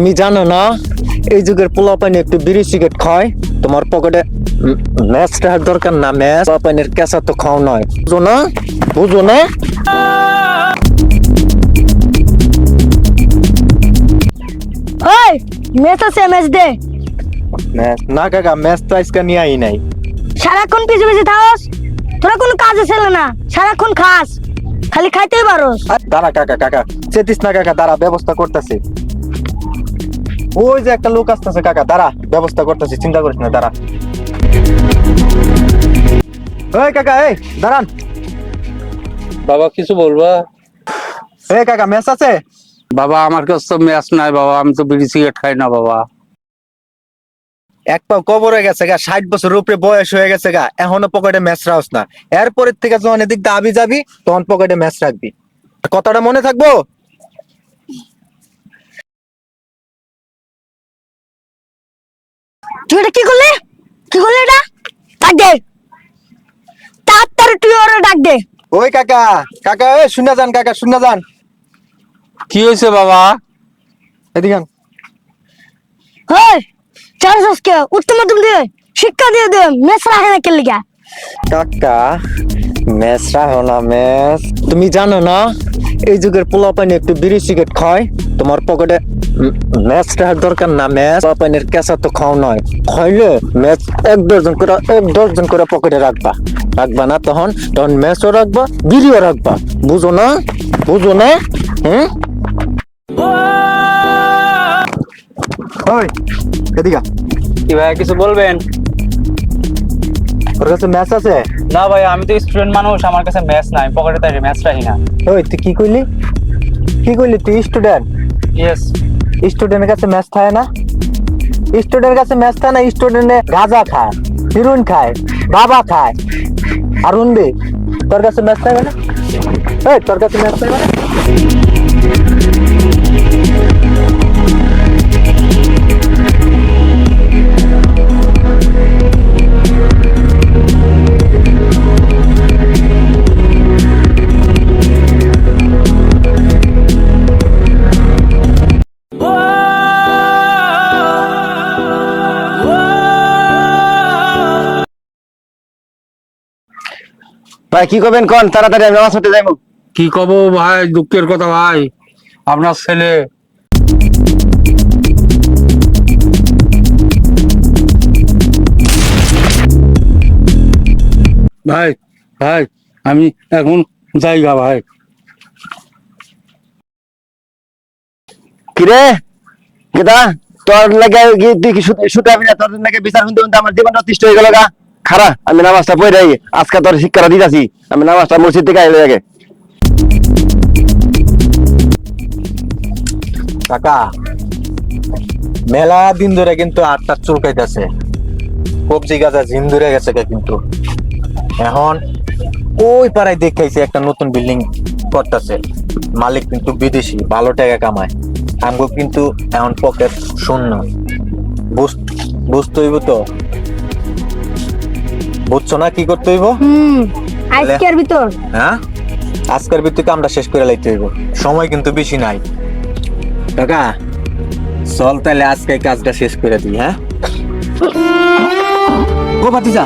তুমি জানো না এই যুগের পোলাপানি একটু বিড়ি সিগারেট খায় তোমার পকেটে ম্যাচ রাখার দরকার না ম্যাচ। পোলাপানির কেঁচা তো খাও নয়। বুঝো না? বুঝো না? ওই মেস আছে মেস দে। ম্যাচ? না কাকা ম্যাচ তো আজকে নিয়ে আই নাই। সারাক্ষণ পিছু পিছু থাকস তোরা কোনো কাজে ছিল না সারাক্ষণ খাস খালি খাইতেই পারোস। দাঁড়া কাকা কাকা। চেতিস না কাকা দাঁড়া ব্যবস্থা করতেছি। ওই যে একটা লোক আসতেছে কাকা দাঁড়া ব্যবস্থা করতেছি চিন্তা করিস না দাঁড়া। ওই কাকা এই দাঁড়ান। বাবা কিছু বলবা? এই কাকা ম্যাচ আছে? বাবা আমার কাছে তো ম্যাচ নাই বাবা আমি তো বিড়ি সিগারেট খাই না বাবা। এক কবরে গেছে গা ষাট বছর উপরে বয়স হয়ে গেছে গা এখনও পকেটে ম্যাচ রাখস না। এরপরের থেকে যখন এদিক দিয়ে আবি যাবি তখন পকেটে ম্যাচ রাখবি। কথাটা মনে থাকব? তুই এটা কি করলি? কি করলি এটা? ডাক দে। তাড়াতাড়ি তুই ওরা ডাক দে। ওই কাকা কাকা ওই শুনে যান কাকা শুনে যান। কি হয়েছে বাবা? এদিকে আন। ওই চার সসকে উত্তম মাধ্যম দিয়ে শিক্ষা দিয়ে দে মেস রাখে না কেলিকা কাকা ম্যাচ রাখো না ম্যাচ তুমি জানো না? এই যুগের পোলাপানি একটু বিড়ি সিগারেট খায় তোমার পকেটে ম্যাচ রাখার দরকার না ম্যাচ। পোলাপানির কেঁচা তো খাও নয়। খাইলে ম্যাচ এক ডজন করে এক ডজন করে পকেটে রাখবা। রাখবা না তখন তখন ম্যাচও রাখবা বিড়িও রাখবা। বুঝো না? বুঝো না? হুম? ওই এদিকে কি ভাই কিছু বলবেন? ওর কাছে ম্যাচ আছে? না ভাই আমি তো স্টুডেন্ট মানুষ আমার কাছে ম্যাচ নাই পকেটে তাই ম্যাচ রাখি না। ওই তুই কি কইলি? কি কইলি তুই স্টুডেন্ট ইয়েস স্টুডেন্টের কাছে ম্যাচ খায় না? স্টুডেন্টের কাছে ম্যাচ খায় না স্টুডেন্টে গাঁজা খায় হিরোইন খায় বাবা খায়। আর উনবি তোর কাছে ম্যাচ থাকবে না? এই তোর কাছে ম্যাচ থাকবে না? ভাই কি করবেন কোন? তাড়াতাড়ি আমি নামাজ পড়তে যাইবো কি কব ভাই দুঃখের কথা ভাই। আপনার ছেলে। ভাই ভাই আমি এখন জায়গা ভাই। কিরে কেদা তোর লাগে কি তুই কি শুতে শুতে আমি না তোর লাগে বিচার শুনতে শুনতে আমার জীবনটা অতিষ্ঠ হয়ে গেল গা। খারা, আমি নামাজটা পড়ে যাই, আজকে তোর শিক্ষাটা দিতেছি, আমি নামাজটা মসজিদ থেকে আইলে আগে। কাকা, মেলা দিন ধরে কিন্তু আটটা চুলকাইতেছে। কবজি গাছা জিম ধরে গেছে কিন্তু। এখন ওই পাড়ায় দেখাইছে একটা নতুন বিল্ডিং করতেছে? মালিক কিন্তু বিদেশি, ভালো টাকা কামায়। আমগো কিন্তু এখন পকেট শূন্য। বুঝ- বুঝতে হইব তো? বুঝছ না কি করতে হইব? হুম আজকের ভিতর। হ্যাঁ? আজকের ভিত্তি কামটা শেষ করে লাইতে হইব। সময় কিন্তু বেশি নাই। কাকা চল তাহলে আজকে কাজটা শেষ করে দিই হ্যাঁ? ও ভাতিজা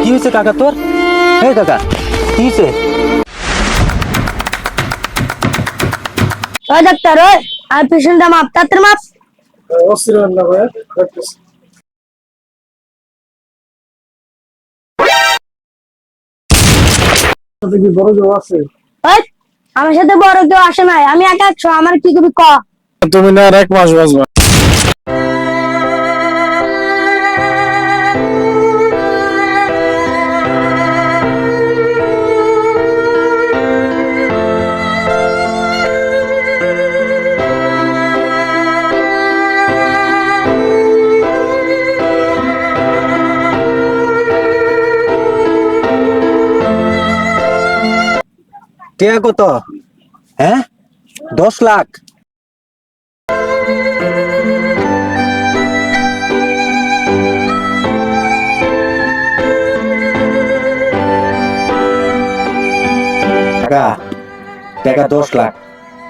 কি হয়েছে কাকা তোর? হে কাকা কি হয়েছে? ওই ডাক্তার ওই আর পেশেন্টটা মাপ তাড়াতাড়ি মাপ? ওই আমার সাথে বড় কেউ আসে নাই। আমি একা একশো আমার কি তুমি ক? তুমি না আর এক মাস বাঁচবা। কে কত? হ্যাঁ দশ লাখ। টাকা। দশ লাখ।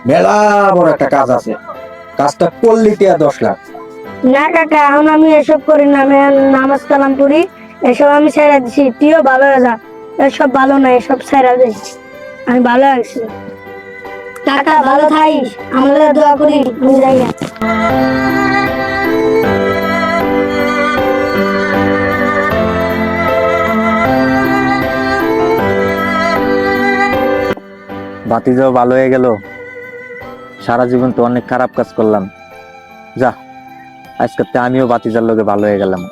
মেলা বড় একটা কাজ আছে। কাজটা করলি টিয়া দশ লাখ। না কাকা, এখন আমি এসব করি না। আমি নামাজ কালাম করি। এসব আমি ছেড়ে দিছি। তুইও ভালো যা এসব ভালো না, এসব ছেড়ে দে আমি ভালো আছি। কাকা ভালো থাকিস। আমাদের দোয়া করি আমি যাই। ভালো হয়ে গেল। সারা জীবন তো অনেক খারাপ কাজ করলাম। যা আজকে আমিও বাতিজার লোকে ভালো হয়ে গেলাম।